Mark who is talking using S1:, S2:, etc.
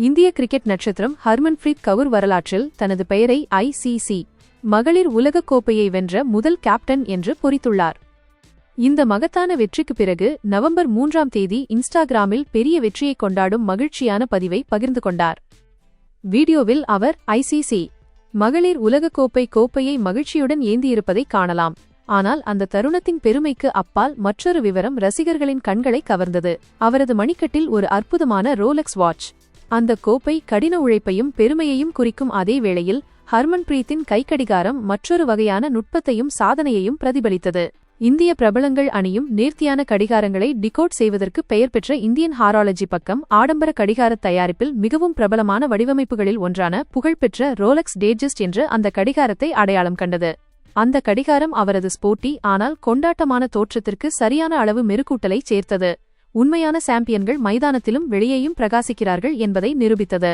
S1: இந்திய கிரிக்கெட் நட்சத்திரம் ஹர்மன்பிரீத் கவுர் வரலாற்றில் தனது பெயரை ஐசிசி மகளிர் உலகக் கோப்பையை வென்ற முதல் கேப்டன் என்று பொறித்துள்ளார். இந்த மகத்தான வெற்றிக்கு பிறகு நவம்பர் மூன்றாம் தேதி இன்ஸ்டாகிராமில் பெரிய வெற்றியை கொண்டாடும் மகிழ்ச்சியான பதிவை பகிர்ந்து கொண்டார். வீடியோவில் அவர் ஐசிசி மகளிர் உலகக்கோப்பை கோப்பையை மகிழ்ச்சியுடன் ஏந்தியிருப்பதை காணலாம். ஆனால் அந்த தருணத்தின் பெருமைக்கு அப்பால் மற்றொரு விவரம் ரசிகர்களின் கண்களை கவர்ந்தது. அவரது மணிக்கட்டில் ஒரு அற்புதமான ரோலக்ஸ் வாட்ச். அந்த கோப்பை கடின உழைப்பையும் பெருமையையும் குறிக்கும் அதே வேளையில் ஹர்மன்பிரீத்தின் கைக்கடிகாரம் மற்றொரு வகையான நுட்பத்தையும் சாதனையையும் பிரதிபலித்தது. இந்திய பிரபலங்கள் அணியும் நேர்த்தியான கடிகாரங்களை டிகோட் செய்வதற்கு பெயர் பெற்ற இந்தியன் ஹாராலஜி பக்கம் ஆடம்பர கடிகார தயாரிப்பில் மிகவும் பிரபலமான வடிவமைப்புகளில் ஒன்றான புகழ்பெற்ற ரோலக்ஸ் டேஜஸ்ட் என்று அந்த கடிகாரத்தை அடையாளம் கண்டது. அந்த கடிகாரம் அவரது ஸ்போர்ட்டி ஆனால் கொண்டாட்டமான தோற்றத்திற்கு சரியான அளவு மெருக்கூட்டலை சேர்த்தது. உண்மையான சாம்பியன்கள் மைதானத்திலும் வெளியேயும் பிரகாசிக்கிறார்கள் என்பதை நிரூபித்தது.